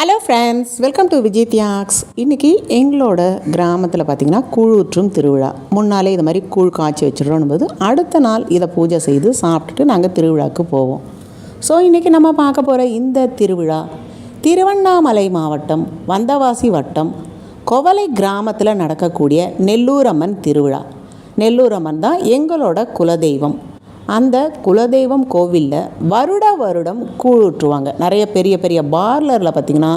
Hello friends welcome to Vijay Thiyags இன்றைக்கி எங்களோட கிராமத்தில் பார்த்திங்கன்னா கூழுற்றும் திருவிழா. முன்னாலே இது மாதிரி கூழ் காய்ச்சி வச்சிடறோம் போது அடுத்த நாள் இதை பூஜை செய்து சாப்பிட்டுட்டு நாங்கள் திருவிழாவுக்கு போவோம். ஸோ இன்றைக்கி நம்ம பார்க்க போகிற இந்த திருவிழா திருவண்ணாமலை மாவட்டம் வந்தவாசி வட்டம் கொவலை கிராமத்தில் நடக்கக்கூடிய நெல்லூரம்மன் திருவிழா. நெல்லூரம்மன் தான் எங்களோட குலதெய்வம். அந்த குலதெய்வம் கோவிலில் வருட வருடம் கூழ் ஊற்றுவாங்க. நிறைய பெரிய பெரிய பார்லரில் பார்த்திங்கன்னா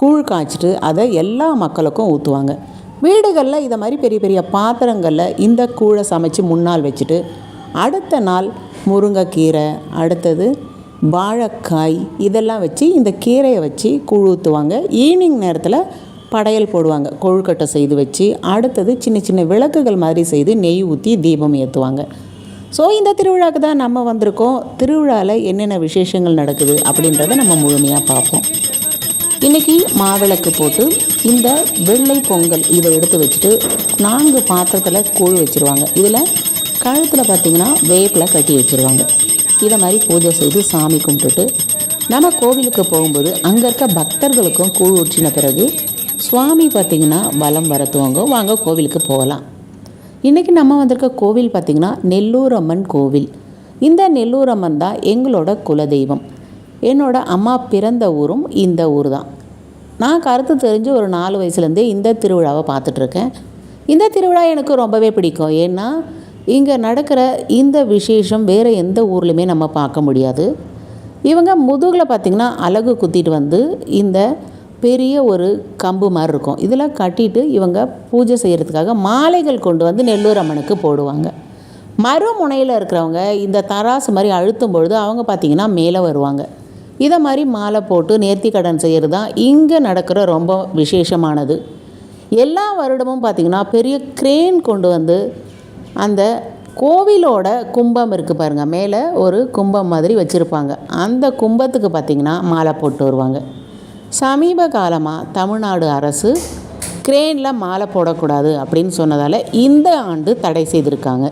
கூழ் காய்ச்சிட்டு அதை எல்லா மக்களுக்கும் ஊற்றுவாங்க. வீடுகளில் இதை மாதிரி பெரிய பெரிய பாத்திரங்களில் இந்த கூழை சமைச்சு முன்னால் வச்சுட்டு அடுத்த நாள் முருங்கைக்கீரை அடுத்தது வாழைக்காய் இதெல்லாம் வச்சு இந்த கீரையை வச்சு கூழ் ஊற்றுவாங்க. ஈவினிங் நேரத்தில் படையல் போடுவாங்க. கொழுக்கட்டை செய்து வச்சு அடுத்தது சின்ன சின்ன விளக்குகள் மாதிரி செய்து நெய் ஊற்றி தீபம் ஏற்றுவாங்க ஸோ இந்த திருவிழாவுக்கு தான் நம்ம வந்திருக்கோம். திருவிழாவில் என்னென்ன விசேஷங்கள் நடக்குது அப்படின்றத நம்ம முழுமையாக பார்ப்போம். இன்றைக்கி மாவிளக்கு போட்டு இந்த வெள்ளை பொங்கல் இதை எடுத்து வச்சுட்டு நான்கு பாத்திரத்தில் கூழ் வச்சுருவாங்க. இதில் கழுத்தில் பார்த்திங்கன்னா வேப்பில் கட்டி வச்சுருவாங்க. இதை மாதிரி பூஜை செய்து சாமி கும்பிட்டுட்டு நம்ம கோவிலுக்கு போகும்போது அங்கே இருக்க பக்தர்களுக்கும் கூழ் ஊற்றின பிறகு சுவாமி பார்த்திங்கன்னா வலம் வர துவங்கும். வாங்க கோவிலுக்கு போகலாம். இன்றைக்கி நம்ம வந்திருக்க கோவில் பார்த்திங்கன்னா நெல்லூர் அம்மன் கோவில். இந்த நெல்லூர் அம்மன் தான் எங்களோட குலதெய்வம். என்னோட அம்மா பிறந்த ஊரும் இந்த ஊர் தான். நான் கருத்து தெரிஞ்சு ஒரு நாலு வயசுலேருந்தே இந்த திருவிழாவை பார்த்துட்ருக்கேன். இந்த திருவிழா எனக்கு ரொம்பவே பிடிக்கும். ஏன்னா இங்கே நடக்கிற இந்த விசேஷம் வேறு எந்த ஊர்லேயுமே நம்ம பார்க்க முடியாது. இவங்க முதுகில் பார்த்திங்கன்னா அலகு குத்திட்டு வந்து இந்த பெரிய ஒரு கம்பு மாதிரி இருக்கும். இதெல்லாம் கட்டிட்டு இவங்க பூஜை செய்கிறதுக்காக மாலைகள் கொண்டு வந்து நெல்லூர் அம்மனுக்கு போடுவாங்க. மறுமுனையில் இருக்கிறவங்க இந்த தராசு மாதிரி அழுத்தும் பொழுது அவங்க பார்த்திங்கன்னா மேலே வருவாங்க. இதை மாதிரி மாலை போட்டு நேர்த்தி கடன் செய்கிறது தான் இங்கே நடக்கிற ரொம்ப விசேஷமானது. எல்லா வருடமும் பார்த்திங்கன்னா பெரிய க்ரேன் கொண்டு வந்து அந்த கோவிலோட கும்பம் இருக்குது பாருங்கள் மேலே ஒரு கும்பம் மாதிரி வச்சுருப்பாங்க. அந்த கும்பத்துக்கு பார்த்திங்கன்னா மாலை போட்டு வருவாங்க. சமீப காலமாக தமிழ்நாடு அரசு கிரேனில் மாலை போடக்கூடாது அப்படின்னு சொன்னதால் இந்த ஆண்டு தடை செய்திருக்காங்க.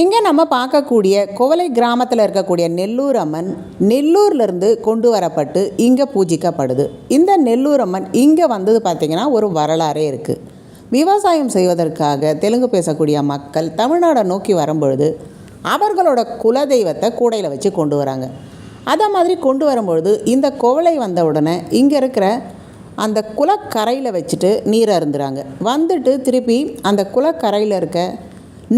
இங்கே நம்ம பார்க்கக்கூடிய குவலை கிராமத்தில் இருக்கக்கூடிய நெல்லூர் அம்மன் நெல்லூர்லேருந்து கொண்டு வரப்பட்டு இங்கே பூஜிக்கப்படுது. இந்த நெல்லூர் அம்மன் இங்கே வந்தது பார்த்திங்கன்னா ஒரு வரலாறே இருக்குது விவசாயம் செய்வதற்காக தெலுங்கு பேசக்கூடிய மக்கள் தமிழ்நாடை நோக்கி வரும்பொழுது அவர்களோட குலதெய்வத்தை கூடையில் வச்சு கொண்டு வராங்க. அதை மாதிரி கொண்டு வரும்பொழுது இந்த குவளை வந்த உடனே இங்கே இருக்கிற அந்த குளக்கரையில் வச்சுட்டு நீர் அருந்துறாங்க. வந்துட்டு திருப்பி அந்த குளக்கரையில் இருக்க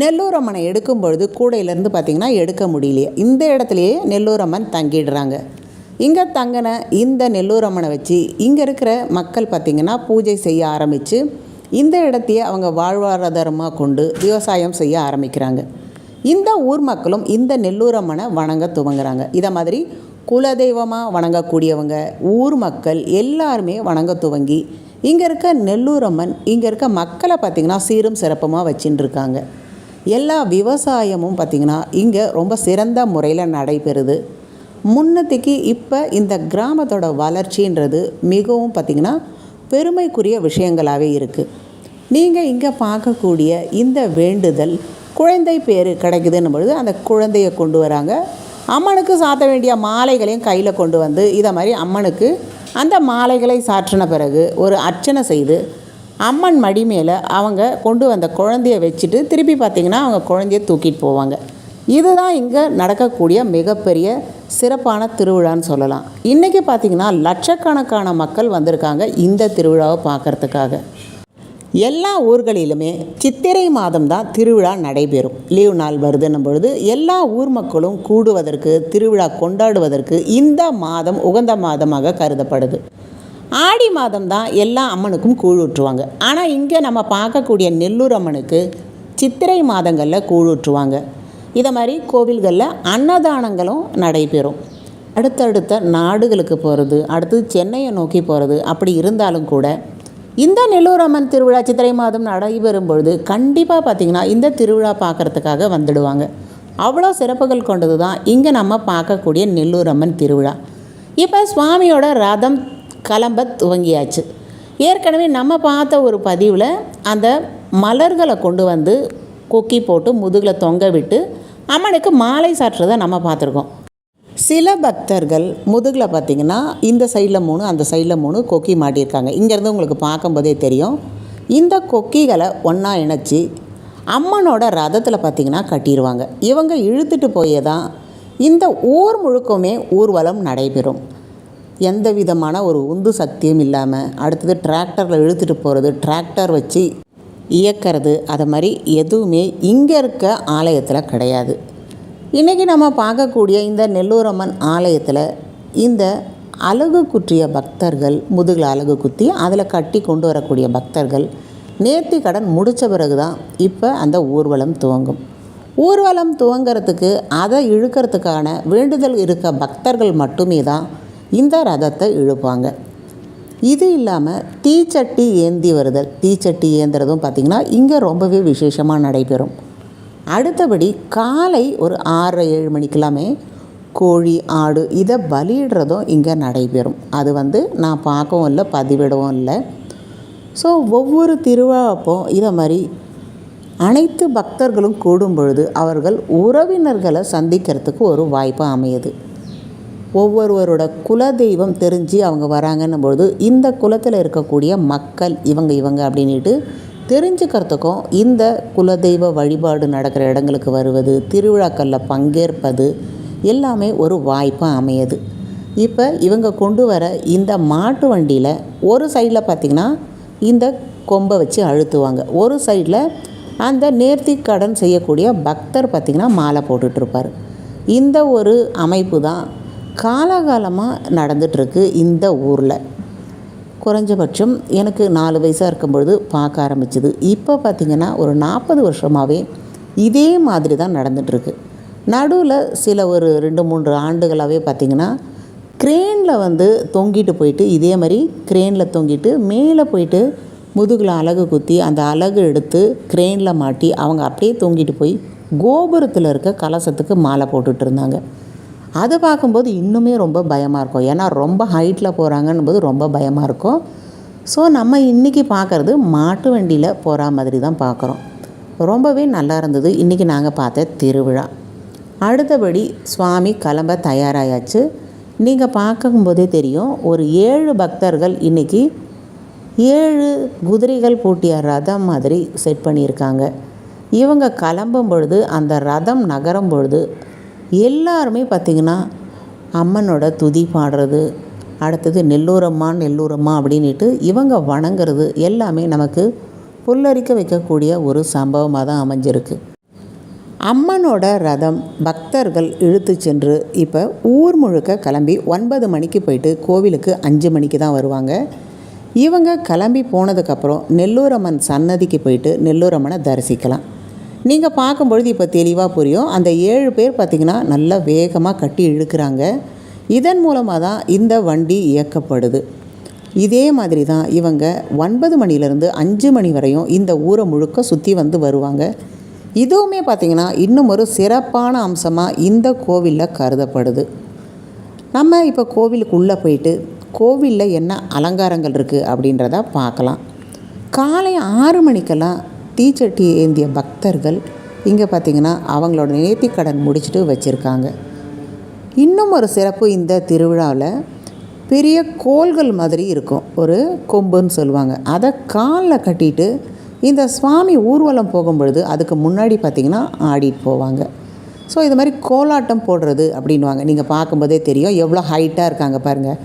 நெல்லூரம்மனை எடுக்கும் பொழுது கூடையிலேருந்து பார்த்திங்கன்னா எடுக்க முடியலையே. இந்த இடத்துலையே நெல்லூரம்மன் தங்கிடுறாங்க. இங்கே தங்கின இந்த நெல்லூரம்மனை வச்சு இங்கே இருக்கிற மக்கள் பார்த்திங்கன்னா பூஜை செய்ய ஆரம்பித்து இந்த இடத்தையே அவங்க வாழ்வாதாரமாக கொண்டு விவசாயம் செய்ய ஆரம்பிக்கிறாங்க. இந்த ஊர் மக்களும் இந்த நெல்லூரம்மனை வணங்க துவங்குறாங்க. இதை மாதிரி குலதெய்வமாக வணங்கக்கூடியவங்க ஊர் மக்கள் எல்லாருமே வணங்க துவங்கி இங்கே இருக்க நெல்லூரம்மன் இங்கே இருக்க மக்களை பார்த்திங்கன்னா சீரும் சிறப்புமாக வச்சுட்டு இருக்காங்க எல்லா விவசாயமும் பார்த்திங்கன்னா இங்கே ரொம்ப சிறந்த முறையில் நடைபெறுது. முன்னத்துக்கு இப்போ இந்த கிராமத்தோட வளர்ச்சின்றது மிகவும் பார்த்திங்கன்னா பெருமைக்குரிய விஷயங்களாகவே இருக்குது நீங்கள் இங்கே பார்க்கக்கூடிய இந்த வேண்டுதல் குழந்தை பேர் கிடைக்குதுன்னும் பொழுது அந்த குழந்தையை கொண்டு வராங்க. அம்மனுக்கு சாத்த வேண்டிய மாலைகளையும் கையில் கொண்டு வந்து இதை மாதிரி அம்மனுக்கு அந்த மாலைகளை சாற்றின பிறகு ஒரு அர்ச்சனை செய்து அம்மன் மடி மேலே அவங்க கொண்டு வந்த குழந்தைய வச்சுட்டு திருப்பி பார்த்திங்கன்னா அவங்க குழந்தைய தூக்கிட்டு போவாங்க. இதுதான் இங்கே நடக்கக்கூடிய மிகப்பெரிய சிறப்பான திருவிழான்னு சொல்லலாம். இன்றைக்கி பார்த்திங்கன்னா லட்சக்கணக்கான மக்கள் வந்திருக்காங்க இந்த திருவிழாவை பார்க்குறதுக்காக எல்லா ஊர்களிலுமே சித்திரை மாதம்தான் திருவிழா நடைபெறும். லீவ் நாள் வருதுன்னும் பொழுது எல்லா ஊர் மக்களும் கூடுவதற்கு திருவிழா கொண்டாடுவதற்கு இந்த மாதம் உகந்த மாதமாக கருதப்படுது. ஆடி மாதம் தான் எல்லா அம்மனுக்கும் கூழ் ஊற்றுவாங்க ஆனால் இங்கே நம்ம பார்க்கக்கூடிய நெல்லூர் அம்மனுக்கு சித்திரை மாதங்களில் கூழ் ஊற்றுவாங்க இதை மாதிரி கோவில்களில் அன்னதானங்களும் நடைபெறும். அடுத்தடுத்த நாடுகளுக்கு போகிறது அடுத்தது சென்னையை நோக்கி போகிறது அப்படி இருந்தாலும் கூட இந்த நெல்லூர் அம்மன் திருவிழா சித்திரை மாதம் நடைபெறும் பொழுது கண்டிப்பாக பார்த்திங்கன்னா இந்த திருவிழா பார்க்குறதுக்காக வந்துடுவாங்க. அவ்வளோ சிறப்புகள் கொண்டது தான் இங்கே நம்ம பார்க்கக்கூடிய நெல்லூர் அம்மன் திருவிழா. இப்போ சுவாமியோட ரதம் கிளம்ப துவங்கியாச்சு. ஏற்கனவே நம்ம பார்த்த ஒரு பதிவில் அந்த மலர்களை கொண்டு வந்து கொக்கி போட்டு முதுகில் தொங்க விட்டு அம்மனுக்கு மாலை சாற்றுறதை நம்ம பார்த்துருக்கோம். சில பக்தர்கள் முதுகில் பார்த்தீங்கன்னா இந்த சைடில் மூணு அந்த சைடில் மூணு கொக்கி மாட்டியிருக்காங்க. இங்கேருந்து உங்களுக்கு பார்க்கும்போதே தெரியும். இந்த கொக்கிகளை ஒன்றா இணைச்சி அம்மனோட ரதத்தில் பார்த்தீங்கன்னா கட்டிடுவாங்க இவங்க இழுத்துட்டு போயே தான் இந்த ஊர் முழுக்கமே ஊர்வலம் நடைபெறும். எந்த விதமான ஒரு உந்து சக்தியும் இல்லாமல் அடுத்தது டிராக்டரில் இழுத்துட்டு போகிறது டிராக்டர் வச்சு இயக்கிறது அதை மாதிரி எதுவுமே இங்கே இருக்க ஆலயத்தில் கிடையாது. இன்றைக்கி நம்ம பார்க்கக்கூடிய இந்த நெல்லூரம்மன் ஆலயத்தில் இந்த அழகு குற்றிய பக்தர்கள் முதுகில் அழகு குத்தி அதில் கட்டி கொண்டு வரக்கூடிய பக்தர்கள் நேர்த்தி கடன் முடித்த பிறகு தான் இப்போ அந்த ஊர்வலம் துவங்கும். ஊர்வலம் துவங்கிறதுக்கு அதை இழுக்கிறதுக்கான வேண்டுதல் இருக்க பக்தர்கள் மட்டுமே தான் இந்த ரதத்தை இழுப்பாங்க. இது இல்லாமல் தீச்சட்டி ஏந்தி வருதல். தீச்சட்டி ஏந்துறதும் பார்த்திங்கன்னா இங்கே ரொம்பவே விசேஷமாக நடைபெறும். அடுத்தபடி காலை ஒரு ஆறு ஏழு மணிக்கெல்லாமே கோழி ஆடு இதை பலியிடுறதும் இங்கே நடைபெறும். அது வந்து நான் பார்க்கவும் இல்லை பதிவிடவும் இல்லை. ஸோ ஒவ்வொரு திருவிழாப்போ இதை மாதிரி அனைத்து பக்தர்களும் கூடும் பொழுது அவர்கள் உறவினர்களை சந்திக்கிறதுக்கு ஒரு வாய்ப்பு அமையுது. ஒவ்வொருவரோட குலதெய்வம் தெரிஞ்சு அவங்க வராங்கன்னும் பொழுது இந்த குலத்தில் இருக்கக்கூடிய மக்கள் இவங்க இவங்க அப்படின்ட்டு தெரிஞ்சுக்கிறதுக்கும் இந்த குலதெய்வ வழிபாடு நடக்கிற இடங்களுக்கு வருவது திருவிழாக்களில் பங்கேற்பது எல்லாமே ஒரு வாய்ப்பாக அமையுது. இப்போ இவங்க கொண்டு வர இந்த மாட்டு வண்டியில் ஒரு சைடில் பார்த்திங்கன்னா இந்த கொம்பை வச்சு அழுத்துவாங்க. ஒரு சைடில் அந்த நேர்த்தி கடன் செய்யக்கூடிய பக்தர் பார்த்திங்கன்னா மாலை போட்டுட்ருப்பார் இந்த ஒரு அமைப்பு தான் காலகாலமாக நடந்துகிட்ருக்கு இந்த ஊரில். குறைஞ்சபட்சம் எனக்கு நாலு வயசாக இருக்கும்பொழுது பார்க்க ஆரம்பிச்சது. இப்போ பார்த்திங்கன்னா ஒரு நாற்பது வருஷமாகவே இதே மாதிரி தான் நடந்துகிட்ருக்கு நடுவில் சில ஒரு ரெண்டு மூன்று ஆண்டுகளாகவே பார்த்திங்கன்னா க்ரேனில் வந்து தொங்கிட்டு போயிட்டு இதே மாதிரி க்ரேனில் தொங்கிட்டு மேலே போயிட்டு முதுகில் அலகு குத்தி அந்த அலகு எடுத்து க்ரேனில் மாட்டி அவங்க அப்படியே தொங்கிட்டு போய் கோபுரத்தில் இருக்க கலசத்துக்கு மாலை போட்டுட்ருந்தாங்க இருந்தாங்க. அதை பார்க்கும்போது இன்னுமே ரொம்ப பயமாக இருக்கும். ஏன்னா ரொம்ப ஹைட்டில் போகிறாங்கன்னும் போது ரொம்ப பயமாக இருக்கும். ஸோ நம்ம இன்றைக்கி பார்க்குறது மாட்டு வண்டியில் போகிற மாதிரி தான் பார்க்குறோம். ரொம்பவே நல்லா இருந்தது. இன்றைக்கி நாங்கள் பார்த்த திருவிழா. அடுத்தபடி சுவாமி கிளம்ப தயாராயாச்சு. நீங்கள் பார்க்கும்போதே தெரியும் ஒரு ஏழு பக்தர்கள் இன்றைக்கி ஏழு குதிரைகள் பூட்டிய ரதம் மாதிரி செட் பண்ணியிருக்காங்க. இவங்க கிளம்பும் பொழுது அந்த ரதம் நகரும் பொழுது எல்லாருமே பார்த்திங்கன்னா அம்மனோட துதி பாடுறது அடுத்தது நெல்லூரம்மா நெல்லூரம்மா அப்படின்ட்டு இவங்க வணங்குறது எல்லாமே நமக்கு புல்லரிக்க வைக்கக்கூடிய ஒரு சம்பவமாக தான் அமைஞ்சிருக்கு. அம்மனோட ரதம் பக்தர்கள் இழுத்து சென்று இப்போ ஊர் முழுக்க கிளம்பி ஒன்பது மணிக்கு போயிட்டு கோவிலுக்கு அஞ்சு மணிக்கு தான் வருவாங்க. இவங்க கிளம்பி போனதுக்கப்புறம் நெல்லூரம்மன் சன்னதிக்கு போயிட்டு நெல்லூரம்மனை தரிசிக்கலாம். நீங்கள் பார்க்கும்பொழுது இப்போ தெளிவாக புரியும். அந்த ஏழு பேர் பார்த்திங்கன்னா நல்லா வேகமாக கட்டி இழுக்கிறாங்க. இதன் மூலமாக தான் இந்த வண்டி இயக்கப்படுது. இதே மாதிரி தான் இவங்க ஒன்பது மணிலேருந்து அஞ்சு மணி வரையும் இந்த ஊரை முழுக்க சுற்றி வந்து வருவாங்க. இதுவுமே பார்த்திங்கன்னா இன்னும் ஒரு சிறப்பான அம்சமாக இந்த கோவிலில் கருதப்படுது. நம்ம இப்போ கோவிலுக்குள்ளே போயிட்டு கோவிலில் என்ன அலங்காரங்கள் இருக்குது அப்படின்றத பார்க்கலாம். காலை ஆறு மணிக்கெல்லாம் தீச்சட்டி ஏந்திய பக்தர்கள் இங்கே பார்த்திங்கன்னா அவங்களோட நேர்த்தி கடன் முடிச்சுட்டு வச்சுருக்காங்க. இன்னும் ஒரு சிறப்பு இந்த திருவிழாவில் பெரிய கோள்கள் மாதிரி இருக்கும். ஒரு கொம்புன்னு சொல்லுவாங்க. அதை காலில் கட்டிட்டு இந்த சுவாமி ஊர்வலம் போகும்பொழுது அதுக்கு முன்னாடி பார்த்திங்கன்னா ஆடிட்டு போவாங்க. ஸோ இது மாதிரி கோலாட்டம் போடுறது அப்படின்வாங்க நீங்கள் பார்க்கும்போதே தெரியும். எவ்வளோ ஹைட்டாக இருக்காங்க பாருங்கள்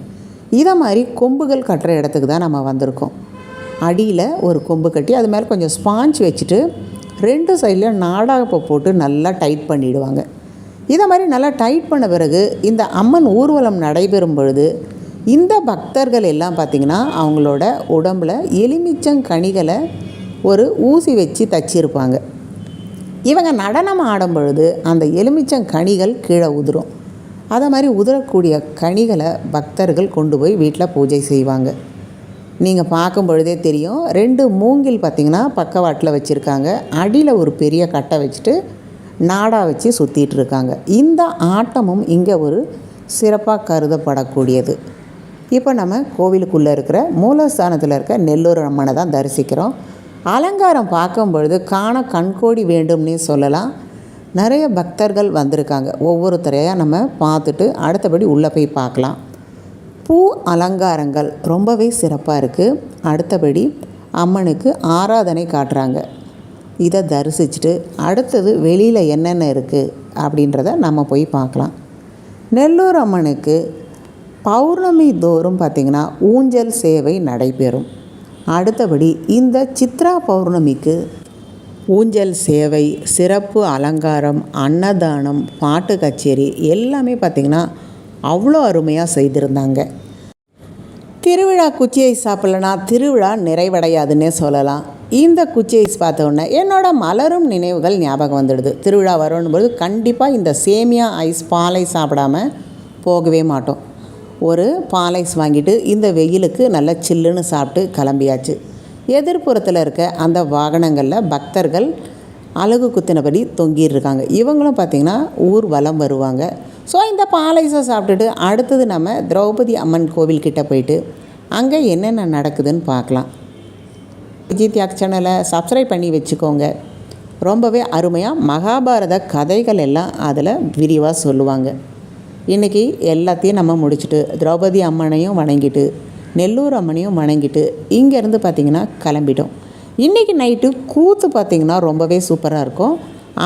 இதை மாதிரி கொம்புகள் கட்டுற இடத்துக்கு தான் நம்ம வந்திருக்கோம். அடியில் ஒரு கொம்பு கட்டி அது மேலே கொஞ்சம் ஸ்பாஞ்ச் வச்சுட்டு ரெண்டு சைடில் நாடாகப்பை போட்டு நல்லா டைட் பண்ணிவிடுவாங்க இதை மாதிரி நல்லா டைட் பண்ண பிறகு இந்த அம்மன் ஊர்வலம் நடைபெறும் பொழுது இந்த பக்தர்கள் எல்லாம் பார்த்திங்கன்னா அவங்களோட உடம்பில் எலுமிச்சங்கனிகளை ஒரு ஊசி வச்சு தச்சிருப்பாங்க. இவங்க நடனம் ஆடும் பொழுது அந்த எலுமிச்சங்கனிகள் கீழே உதிரும். அதை மாதிரி உதிரக்கூடிய கனிகளை பக்தர்கள் கொண்டு போய் வீட்டில் பூஜை செய்வாங்க. நீங்கள் பார்க்கும் பொழுதே தெரியும். ரெண்டு மூங்கில் பார்த்திங்கன்னா பக்கவாட்டில் வச்சுருக்காங்க. அடியில் ஒரு பெரிய கட்டை வச்சுட்டு நாடா வச்சு சுற்றிட்டு இருக்காங்க. இந்த ஆட்டமும் இங்கே ஒரு சிறப்பாக கருதப்படக்கூடியது. இப்போ நம்ம கோவிலுக்குள்ளே இருக்கிற மூலஸ்தானத்தில் இருக்க நெல்லூர் அம்மனை தான் தரிசிக்கிறோம். அலங்காரம் பார்க்கும் பொழுது காண கண்கோடி வேண்டும்னே சொல்லலாம். நிறைய பக்தர்கள் வந்திருக்காங்க. ஒவ்வொருத்தரையாக நம்ம பார்த்துட்டு அடுத்தபடி உள்ளே போய் பார்க்கலாம். பூ அலங்காரங்கள் ரொம்பவே சிறப்பாக இருக்குது அடுத்தபடி அம்மனுக்கு ஆராதனை காட்டுறாங்க. இதை தரிசிச்சுட்டு அடுத்தது வெளியில் என்னென்ன இருக்குது அப்படின்றத நம்ம போய் பார்க்கலாம். நெல்லூர் அம்மனுக்கு பௌர்ணமி தோறும் பார்த்திங்கன்னா ஊஞ்சல் சேவை நடைபெறும். அடுத்தபடி இந்த சித்ரா பௌர்ணமிக்கு ஊஞ்சல் சேவை சிறப்பு அலங்காரம் அன்னதானம் பாட்டு கச்சேரி எல்லாமே பார்த்திங்கன்னா அவ்வளோ அருமையாக செய்திருந்தாங்க. திருவிழா குச்சி ஐஸ் சாப்பிட்லனா திருவிழா நிறைவடையாதுன்னே சொல்லலாம். இந்த குச்சி ஐஸ் பார்த்த உடனே என்னோட மலரும் நினைவுகள் ஞாபகம் வந்துடுது. திருவிழா வரும்போது கண்டிப்பாக இந்த சேமியா ஐஸ் பாலை சாப்பிடாம போகவே மாட்டோம். ஒரு பால் ஐஸ் வாங்கிட்டு இந்த வெயிலுக்கு நல்லா சில்லுன்னு சாப்பிட்டு கிளம்பியாச்சு. எதிர்ப்புறத்தில் இருக்க அந்த வாகனங்களில் பக்தர்கள் அழகு குத்தினபடி தொங்கியிருக்காங்க. இவங்களும் பார்த்திங்கன்னா ஊர் வலம் வருவாங்க. ஸோ இந்த பாலைசை சாப்பிட்டுட்டு அடுத்தது நம்ம திரௌபதி அம்மன் கோவில்கிட்ட போயிட்டு அங்கே என்னென்ன நடக்குதுன்னு பார்க்கலாம். விஜய் தியாக் சேனலை சப்ஸ்கிரைப் பண்ணி வச்சுக்கோங்க. ரொம்பவே அருமையாக மகாபாரத கதைகள் எல்லாம் அதில் விரிவாக சொல்லுவாங்க. இன்றைக்கி எல்லாத்தையும் நம்ம முடிச்சுட்டு திரௌபதி அம்மனையும் வணங்கிட்டு நெல்லூர் அம்மனையும் வணங்கிட்டு இங்கேருந்து பார்த்திங்கன்னா கிளம்பிட்டோம். இன்றைக்கி நைட்டு கூத்து பார்த்திங்கன்னா ரொம்பவே சூப்பராக இருக்கும்.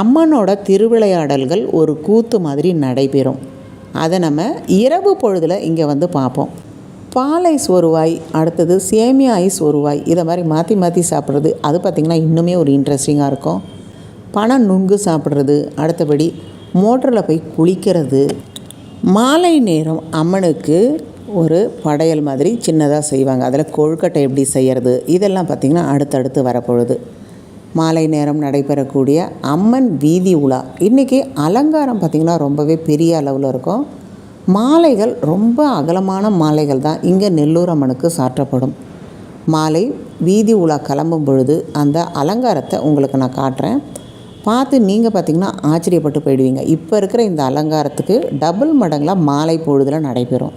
அம்மனோட திருவிளையாடல்கள் ஒரு கூத்து மாதிரி நடைபெறும். அதை நம்ம இரவு பொழுதில் இங்கே வந்து பார்ப்போம். பால் ஐஸ் ஒருவாய் அடுத்தது சேமியா ஐஸ் ஒருவாய் இதை மாதிரி மாற்றி மாற்றி சாப்பிட்றது அது பார்த்திங்கன்னா இன்னுமே ஒரு இன்ட்ரெஸ்டிங்காக இருக்கும். பணம் நுங்கு சாப்பிட்றது அடுத்தபடி மோட்டரில் போய் குளிக்கிறது. மாலை நேரம் அம்மனுக்கு ஒரு படையல் மாதிரி சின்னதாக செய்வாங்க. அதில் கொழுக்கட்டை எப்படி செய்கிறது இதெல்லாம் பார்த்திங்கன்னா அடுத்தடுத்து வரப்பொழுது. மாலை நேரம் நடைபெறக்கூடிய அம்மன் வீதி உலா. இன்றைக்கி அலங்காரம் பார்த்திங்கன்னா ரொம்பவே பெரிய அளவில் இருக்கும். மாலைகள் ரொம்ப அகலமான மாலைகள் தான் இங்கே நெல்லூர் அம்மனுக்கு சாற்றப்படும். மாலை வீதி உலா கிளம்பும் பொழுது அந்த அலங்காரத்தை உங்களுக்கு நான் காட்டுறேன். பார்த்து நீங்கள் பார்த்திங்கன்னா ஆச்சரியப்பட்டு போயிடுவீங்க. இப்போ இருக்கிற இந்த அலங்காரத்துக்கு டபுள் மடங்களாக மாலை பொழுதில் நடைபெறும்.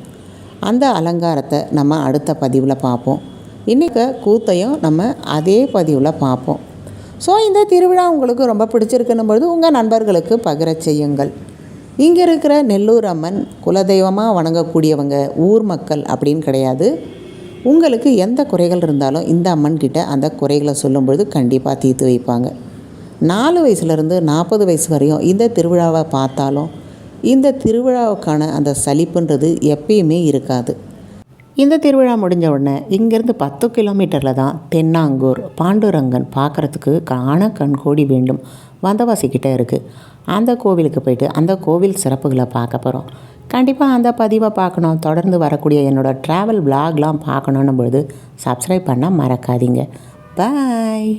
அந்த அலங்காரத்தை நம்ம அடுத்த பதிவில் பார்ப்போம். இன்றைக்கி கூத்தையும் நம்ம அதே பதிவில் பார்ப்போம். ஸோ இந்த திருவிழா உங்களுக்கு ரொம்ப பிடிச்சிருக்குன்னும் பொழுது உங்கள் நண்பர்களுக்கு பகிர செய்யுங்கள். இங்கே இருக்கிற நெல்லூர் அம்மன் குலதெய்வமாக வணங்கக்கூடியவங்க ஊர் மக்கள் அப்படின்னு கிடையாது. உங்களுக்கு எந்த குறைகள் இருந்தாலும் இந்த அம்மன் கிட்ட அந்த குறைகளை சொல்லும்பொழுது கண்டிப்பாக தீர்த்து வைப்பாங்க. நாலு வயசுலேருந்து நாற்பது வயசு வரையும் இந்த திருவிழாவை பார்த்தாலும் இந்த திருவிழாவுக்கான அந்த சலிப்புன்றது எப்பயுமே இருக்காது. இந்த திருவிழா முடிஞ்ச உடனே இங்கேருந்து பத்து கிலோமீட்டரில் தான் தென்னாங்கூர் பாண்டுரங்கன் பார்க்குறதுக்கு காண கண்கோடி வேண்டும் வந்தவாசிக்கிட்ட இருக்குது அந்த கோவிலுக்கு போயிட்டு அந்த கோவில் சிறப்புகளை பார்க்க போகிறோம் கண்டிப்பாக அந்த பதிவை பார்க்கணும். தொடர்ந்து வரக்கூடிய என்னோடய ட்ராவல் விலாக்லாம் பார்க்கணுன்னும் பொழுது சப்ஸ்கிரைப் பண்ணால் மறக்காதீங்க. பாய்